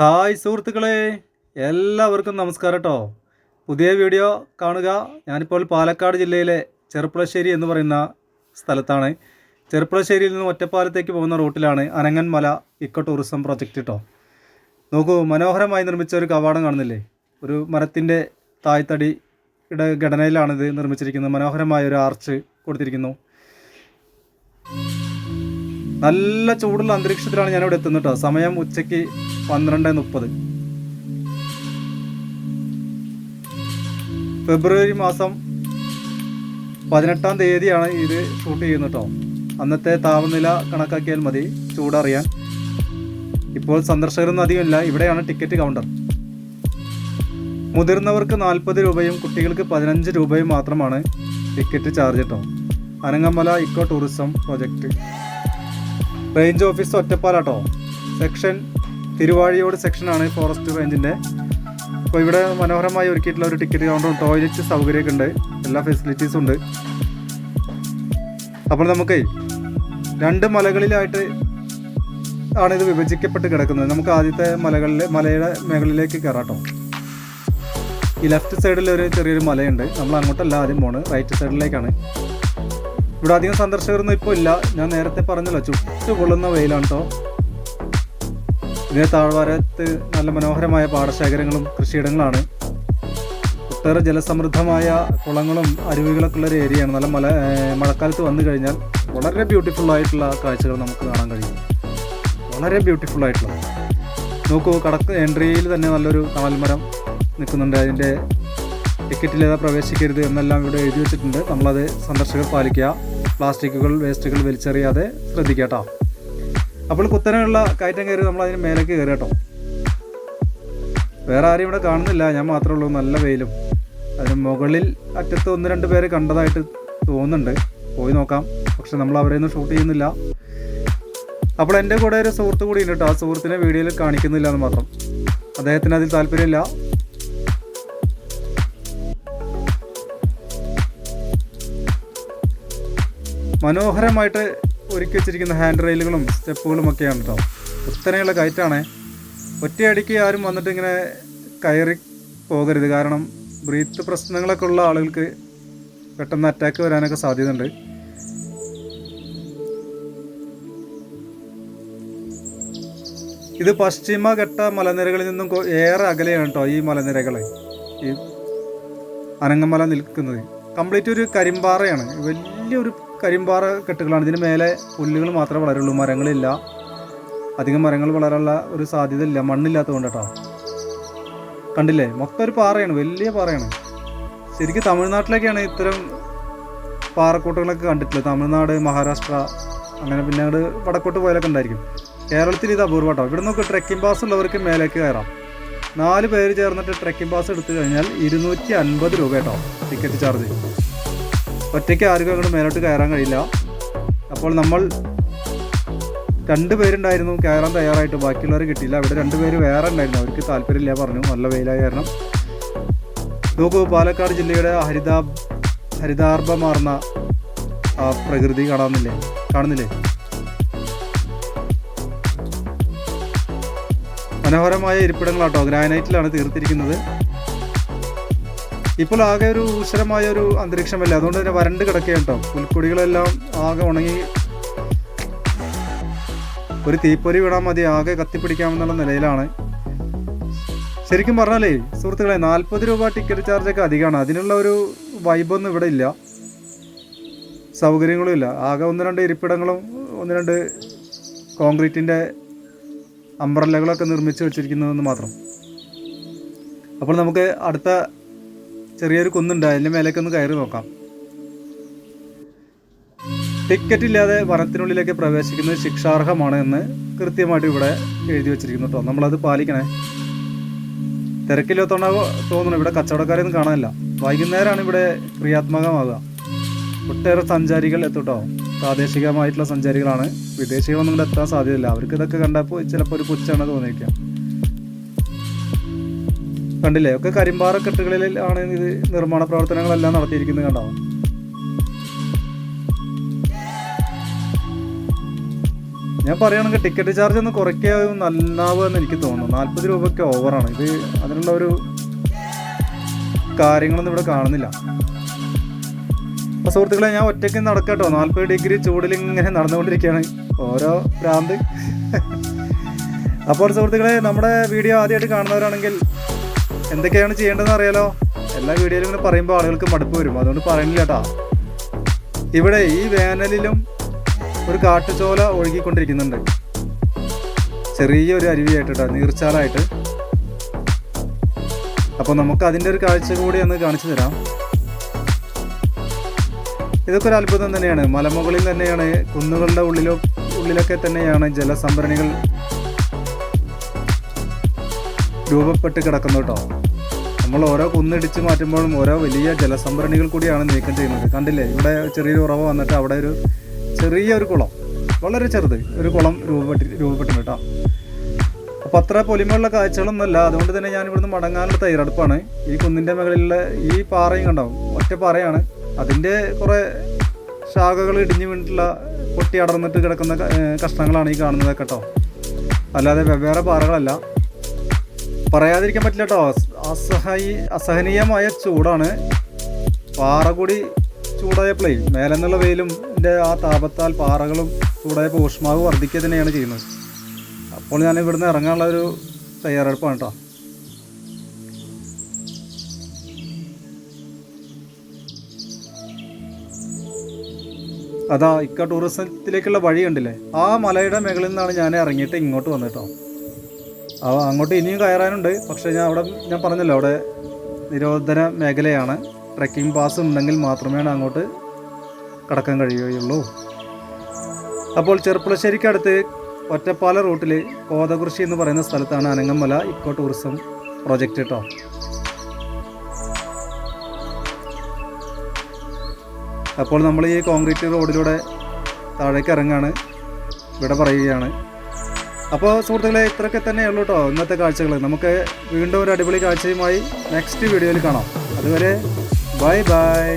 Hi സുഹൃത്തുക്കളെ എല്ലാവർക്കും നമസ്കാരം കേട്ടോ പുതിയ വീഡിയോ കാണുക. ഞാനിപ്പോൾ പാലക്കാട് ജില്ലയിലെ ചെറുപ്പുളശ്ശേരി എന്ന് പറയുന്ന സ്ഥലത്താണ്. ചെറുപ്പുളശ്ശേരിയിൽ നിന്ന് ഒറ്റപ്പാലത്തേക്ക് പോകുന്ന റൂട്ടിലാണ് അനങ്ങൻമല ഇക്കോ ടൂറിസം പ്രൊജക്റ്റ് കേട്ടോ നോക്കൂ മനോഹരമായി നിർമ്മിച്ച ഒരു കവാടം കാണുന്നില്ലേ? ഒരു മരത്തിന്റെ തായ്തടിയുടെ ഘടനയിലാണിത് നിർമ്മിച്ചിരിക്കുന്നത്. മനോഹരമായ ഒരു ആർച്ച് കൊടുത്തിരിക്കുന്നു. നല്ല ചൂടുള്ള അന്തരീക്ഷത്തിലാണ് ഞാൻ ഇവിടെ എത്തുന്നത് കേട്ടോ സമയം ഉച്ചയ്ക്ക് പന്ത്രണ്ട് മുപ്പത്. ഫെബ്രുവരി മാസം പതിനെട്ടാം തീയതിയാണ് ഇത് ഷൂട്ട് ചെയ്യുന്നത് കേട്ടോ അന്നത്തെ താപനില കണക്കാക്കിയാൽ മതി ചൂടറിയാൻ. ഇപ്പോൾ സന്ദർശകരൊന്നും അധികമില്ല. ഇവിടെയാണ് ടിക്കറ്റ് കൗണ്ടർ. മുതിർന്നവർക്ക് നാൽപ്പത് രൂപയും കുട്ടികൾക്ക് പതിനഞ്ച് രൂപയും മാത്രമാണ് ടിക്കറ്റ് ചാർജ് കേട്ടോ Anangamala eco tourism project range office ഒറ്റപ്പാലാട്ടോ. Section Thiruvazhiyode സെക്ഷനാണ് ഫോറസ്റ്റ് റേഞ്ചിന്റെ അപ്പോൾ ഇവിടെ മനോഹരമായി ഒരുക്കിയിട്ടുള്ള ഒരു ടിക്കറ്റ് കൗണ്ടറും ടോയ്ലറ്റ് സൗകര്യമൊക്കെ ഉണ്ട്. എല്ലാ ഫെസിലിറ്റീസും ഉണ്ട്. അപ്പോൾ നമുക്ക് രണ്ട് മലകളിലായിട്ട് ആണ് ഇത് വിഭജിക്കപ്പെട്ട് കിടക്കുന്നത്. നമുക്ക് ആദ്യത്തെ മലകളിൽ മലയുടെ മേഖലയിലേക്ക് കയറാട്ടോ. ഈ ലെഫ്റ്റ് സൈഡിൽ ഒരു ചെറിയൊരു മലയുണ്ട്. നമ്മൾ അങ്ങോട്ടല്ല ആദ്യം പോണ് റൈറ്റ് സൈഡിലേക്കാണ് ഇവിടെ അധികം സന്ദർശകരൊന്നും ഇപ്പോൾ ഇല്ല. ഞാൻ നേരത്തെ പറഞ്ഞല്ലോ ചുട്ടു കൊള്ളുന്ന വെയിലാണ് കേട്ടോ ഇതിന് താഴ്വാരത്ത് നല്ല മനോഹരമായ പാടശേഖരങ്ങളും കൃഷിയിടങ്ങളാണ്. ഒട്ടേറെ ജലസമൃദ്ധമായ കുളങ്ങളും അരുവികളൊക്കെ ഉള്ള ഒരു ഏരിയയാണ് നല്ല മല മഴക്കാലത്ത് വന്നു കഴിഞ്ഞാൽ വളരെ ബ്യൂട്ടിഫുൾ ആയിട്ടുള്ള കാഴ്ചകൾ നമുക്ക് കാണാൻ കഴിയും. വളരെ ബ്യൂട്ടിഫുൾ ആയിട്ടുള്ള. നോക്കൂ കടക്ക് എൻട്രിയിൽ തന്നെ നല്ലൊരു കാൽമരം നിൽക്കുന്നുണ്ട്. അതിന്റെ ടിക്കറ്റിൽ ഏതാ പ്രവേശിക്കരുത് എന്നെല്ലാം ഇവിടെ എഴുതി വെച്ചിട്ടുണ്ട്. നമ്മളത് സന്ദർശകർ പാലിക്കുക. പ്ലാസ്റ്റിക്കുകൾ വേസ്റ്റുകൾ വലിച്ചെറിയാതെ ശ്രദ്ധിക്കട്ടോ. കേട്ടോ അപ്പോൾ കുത്തനെയുള്ള കയറ്റം കയറി നമ്മൾ അതിന് മേലേക്ക് കയറി കേട്ടോ. വേറെ ആരും ഇവിടെ കാണുന്നില്ല. ഞാൻ മാത്രമേ ഉള്ളൂ. നല്ല വെയിലും. അതിന് മുകളിൽ അറ്റത്ത് ഒന്ന് രണ്ട് പേര് കണ്ടതായിട്ട് തോന്നുന്നുണ്ട്. പോയി നോക്കാം. പക്ഷെ നമ്മൾ അവരെയൊന്നും ഷൂട്ട് ചെയ്യുന്നില്ല. അപ്പോൾ എന്റെ കൂടെ ഒരു സുഹൃത്ത് കൂടി ഉണ്ട് കേട്ടോ. ആ സുഹൃത്തിനെ വീഡിയോയിൽ കാണിക്കുന്നില്ല എന്ന് മാത്രം. അദ്ദേഹത്തിന് അതിൽ താല്പര്യമില്ല. മനോഹരമായിട്ട് ഒരുക്കി വെച്ചിരിക്കുന്ന ഹാൻഡ് റെയിലുകളും സ്റ്റെപ്പുകളും ഒക്കെയാണ് കേട്ടോ കുത്തനെയുള്ള കയറ്റാണ്. ഒറ്റയടിക്ക് ആരും വന്നിട്ട് ഇങ്ങനെ കയറി പോകരുത്. കാരണം ബ്രീത്ത് പ്രശ്നങ്ങളൊക്കെ ഉള്ള ആളുകൾക്ക് പെട്ടെന്ന് അറ്റാക്ക് വരാനൊക്കെ സാധ്യതയുണ്ട്. ഇത് പശ്ചിമഘട്ട മലനിരകളിൽ നിന്നും ഏറെ അകലെയാണ് കേട്ടോ ഈ മലനിരകൾ. ഈ അനങ്ങമല നിൽക്കുന്നത്. കംപ്ലീറ്റ് ഒരു കരിമ്പാറയാണ്. വലിയൊരു കരിമ്പാറ കെട്ടുകളാണ്. ഇതിന് മേലെ പുല്ലുകൾ മാത്രമേ വളരുള്ളൂ. മരങ്ങളില്ല. അധികം മരങ്ങൾ വളരാനുള്ള ഒരു സാധ്യത ഇല്ല മണ്ണില്ലാത്തതുകൊണ്ട് കേട്ടോ കണ്ടില്ലേ? മൊത്തം ഒരു പാറയാണ്. വലിയ പാറയാണ്. ശരിക്കും തമിഴ്നാട്ടിലൊക്കെയാണ് ഇത്തരം പാറക്കൂട്ടങ്ങളൊക്കെ കണ്ടിട്ടുള്ളത്. തമിഴ്നാട് മഹാരാഷ്ട്ര അങ്ങനെ പിന്നെ അങ്ങോട്ട് വടക്കോട്ട് പോയാലൊക്കെ ഉണ്ടായിരിക്കും. കേരളത്തിൽ ഇത് അപൂർവം കേട്ടോ ഇവിടെ നോക്ക് ട്രെക്കിംഗ് പാസ് ഉള്ളവർക്ക് മേലേക്ക് കയറാം. നാല് പേര് ചേർന്നിട്ട് ട്രെക്കിംഗ് പാസ് എടുത്തു കഴിഞ്ഞാൽ ഇരുന്നൂറ്റി അൻപത് രൂപ കേട്ടോ ടിക്കറ്റ് ചാർജ് ഒറ്റയ്ക്ക് ആർക്കും അങ്ങോട്ട് മേലോട്ട് കയറാൻ കഴിയില്ല. അപ്പോൾ നമ്മൾ രണ്ട് പേരുണ്ടായിരുന്നു കയറാൻ തയ്യാറായിട്ട്. ബാക്കിയുള്ളവർ കിട്ടിയില്ല. അവിടെ രണ്ട് പേര് വേറെ ഉണ്ടായിരുന്നു. അവർക്ക് താല്പര്യമില്ല പറഞ്ഞു. നല്ല വെയിലായ കാരണം. നോക്കൂ പാലക്കാട് ജില്ലയുടെ ഹരിതാ ഹരിതാർഭമാർന്ന ആ പ്രകൃതി കാണാമെന്നില്ലേ കാണുന്നില്ലേ? മനോഹരമായ ഇരിപ്പിടങ്ങളാട്ടോ. ഗ്രാനൈറ്റിലാണ് തീർത്തിരിക്കുന്നത്. ഇപ്പോൾ ആകെ ഒരു ഊശ്വരമായ ഒരു അന്തരീക്ഷമല്ല? അതുകൊണ്ട് തന്നെ വരണ്ട് കിടക്കുകയാണ് കേട്ടോ. പുൽക്കൊടികളെല്ലാം ആകെ ഉണങ്ങി. ഒരു തീപ്പൊരി വിടാൻ മതി ആകെ കത്തിപ്പിടിക്കാമെന്നുള്ള നിലയിലാണ്. ശരിക്കും പറഞ്ഞാലേ സുഹൃത്തുക്കളെ നാൽപ്പത് രൂപ ടിക്കറ്റ് ചാർജൊക്കെ അധികമാണ്. അതിനുള്ള ഒരു വൈബൊന്നും ഇവിടെ ഇല്ല. സൗകര്യങ്ങളും ഇല്ല. ആകെ ഒന്ന് രണ്ട് ഇരിപ്പിടങ്ങളും ഒന്ന് രണ്ട് കോൺക്രീറ്റിന്റെ അംബ്രല്ലകളൊക്കെ നിർമ്മിച്ച് വെച്ചിരിക്കുന്നതെന്ന് മാത്രം. അപ്പോൾ നമുക്ക് അടുത്ത ചെറിയൊരു കുന്നുണ്ട്. അതിന്റെ മേലേക്ക് ഒന്ന് കയറി നോക്കാം. ടിക്കറ്റ് ഇല്ലാതെ വനത്തിനുള്ളിലേക്ക് പ്രവേശിക്കുന്നത് ശിക്ഷാർഹമാണ് എന്ന് കൃത്യമായിട്ട് ഇവിടെ എഴുതി വെച്ചിരിക്കുന്നു കേട്ടോ നമ്മളത് പാലിക്കണേ. തിരക്കില്ലാത്തോണ്ടാ തോന്നുന്നു ഇവിടെ കച്ചവടക്കാരെയൊന്നും കാണാനില്ല. വൈകുന്നേരമാണ് ഇവിടെ ക്രിയാത്മകമാകുക ഒട്ടേറെ സഞ്ചാരികൾ എത്തുട്ടോ പ്രാദേശികമായിട്ടുള്ള സഞ്ചാരികളാണ്. വിദേശികളൊന്നും ഇവിടെ എത്താൻ സാധ്യതയില്ല. അവർക്ക് ഇതൊക്കെ കണ്ടപ്പോൾ ചിലപ്പോൾ ഒരു പുച്ഛാണ് തോന്നിയിരിക്കാം കണ്ടില്ലേ? ഒക്കെ കരിമ്പാറ കെട്ടുകളിൽ ആണ് ഇത് നിർമ്മാണ പ്രവർത്തനങ്ങളെല്ലാം നടത്തിയിരിക്കുന്നത് കണ്ടോ? ഞാൻ പറയുകയാണെങ്കിൽ ടിക്കറ്റ് ചാർജ് ഒന്ന് കുറയ്ക്കുക നന്നാവുമെന്ന് എനിക്ക് തോന്നുന്നു. നാൽപ്പത് രൂപയ്ക്ക് ഓവറാണ് ഇത് അതിനുള്ള ഒരു കാര്യങ്ങളൊന്നും ഇവിടെ കാണുന്നില്ല. അപ്പോൾ സുഹൃത്തുക്കളെ ഞാൻ ഒറ്റയ്ക്ക് നടക്കട്ടോ നാൽപ്പത് ഡിഗ്രി ചൂടിൽ ഇങ്ങനെ നടന്നുകൊണ്ടിരിക്കുകയാണ് ഓരോ ഭ്രാന്ത്. അപ്പോൾ സുഹൃത്തുക്കളെ നമ്മുടെ വീഡിയോ ആദ്യമായിട്ട് കാണുന്നവരാണെങ്കിൽ എന്തൊക്കെയാണ് ചെയ്യേണ്ടതെന്ന് അറിയാലോ? എല്ലാ വീഡിയോയിലും ഇങ്ങനെ പറയുമ്പോൾ ആളുകൾക്ക് മടുപ്പ് വരും. അതുകൊണ്ട് പറയുന്നില്ല കേട്ടോ. ഇവിടെ ഈ വേനലിലും ഒരു കാട്ടുചോല ഒഴുകിക്കൊണ്ടിരിക്കുന്നുണ്ട്. ചെറിയൊരു അരുവിയായിട്ട് കേട്ടോ നീർച്ചാലായിട്ട്. അപ്പോൾ നമുക്ക് അതിന്റെ ഒരു കാഴ്ച കൂടി ഒന്ന് കാണിച്ചു തരാം. ഇതൊക്കെ ഒരു അത്ഭുതം തന്നെയാണ്. മലമുകളിൽ തന്നെയാണ് കുന്നുകളുടെ ഉള്ളിലോ ഉള്ളിലൊക്കെ തന്നെയാണ് ജലസംഭരണികൾ രൂപപ്പെട്ട് കിടക്കുന്നു കേട്ടോ നമ്മൾ ഓരോ കുന്നിടിച്ച് മാറ്റുമ്പോഴും ഓരോ വലിയ ജലസംഭരണികൾ കൂടിയാണ് നീക്കം ചെയ്യുന്നത്. കണ്ടില്ലേ? ഇവിടെ ചെറിയൊരു ഉറവ് വന്നിട്ട് അവിടെ ഒരു ചെറിയൊരു കുളം. വളരെ ചെറുത്. ഒരു കുളം രൂപപ്പെട്ടി രൂപപ്പെട്ടിട്ടുണ്ട് കേട്ടോ അപ്പോൾ അത്ര പൊലിമയുള്ള കാഴ്ചകളൊന്നുമല്ല. അതുകൊണ്ട് തന്നെ ഞാൻ ഇവിടുന്ന് മടങ്ങാനുള്ള തയ്യാറെടുപ്പാണ്. ഈ കുന്നിന്റെ മുകളിലുള്ള ഈ പാറയും കണ്ടാവും ഒറ്റ പാറയാണ്. അതിന്റെ കുറേ ശാഖകൾ ഇടിഞ്ഞു വീണിട്ടുള്ള പൊട്ടി അടർന്നിട്ട് കിടക്കുന്ന കഷ്ണങ്ങളാണ് ഈ കാണുന്നത് കേട്ടോ അല്ലാതെ വെവ്വേറെ പാറകളല്ല. പറയാതിരിക്കാൻ പറ്റില്ല കേട്ടോ അസഹായി അസഹനീയമായ ചൂടാണ്. പാറകൂടി ചൂടായ ചൂടായപ്പോഴേ മേലെ നിന്നുള്ള വെയിലും ആ താപത്താൽ പാറകളും ചൂടായപ്പോൾ ഊഷ്മാവ് വർദ്ധിക്കുക തന്നെയാണ് ചെയ്യുന്നത്. അപ്പോൾ ഞാൻ ഇവിടുന്ന് ഇറങ്ങാനുള്ള ഒരു തയ്യാറെടുപ്പാണ് കേട്ടോ അതാ ഇക്ക ടൂറിസത്തിലേക്കുള്ള വഴി കണ്ടില്ലേ? ആ മലയുടെ മുകളിൽ നിന്നാണ് ഞാൻ ഇറങ്ങിയിട്ട് ഇങ്ങോട്ട് വന്നിട്ടോ ആ അങ്ങോട്ട് ഇനിയും കയറാനുണ്ട്. പക്ഷേ ഞാൻ അവിടെ ഞാൻ പറഞ്ഞല്ലോ അവിടെ നിരോധന മേഖലയാണ്. ട്രക്കിംഗ് പാസ് ഉണ്ടെങ്കിൽ മാത്രമേ അങ്ങോട്ട് കടക്കാൻ കഴിയുകയുള്ളൂ. അപ്പോൾ ചെറുപ്പുളശ്ശേരിക്കടുത്ത് ഒറ്റപ്പാല റൂട്ടിൽ കോതകുറിശി എന്ന് പറയുന്ന സ്ഥലത്താണ് അനങ്ങമല ഇക്കോ ടൂറിസം പ്രോജക്റ്റ് കേട്ടോ അപ്പോൾ നമ്മൾ ഈ കോൺക്രീറ്റ് റോഡിലൂടെ താഴേക്ക് ഇറങ്ങാണ്. ഇവിടെ പറയുകയാണ് അപ്പോൾ സുഹൃത്തുക്കളെ ഇത്രയൊക്കെ തന്നെയുള്ളൂ കേട്ടോ ഇന്നത്തെ കാഴ്ചകൾ നമുക്ക് വീണ്ടും ഒരു അടിപൊളി കാഴ്ചയുമായി നെക്സ്റ്റ് വീഡിയോയിൽ കാണാം. അതുവരെ ബൈ ബൈ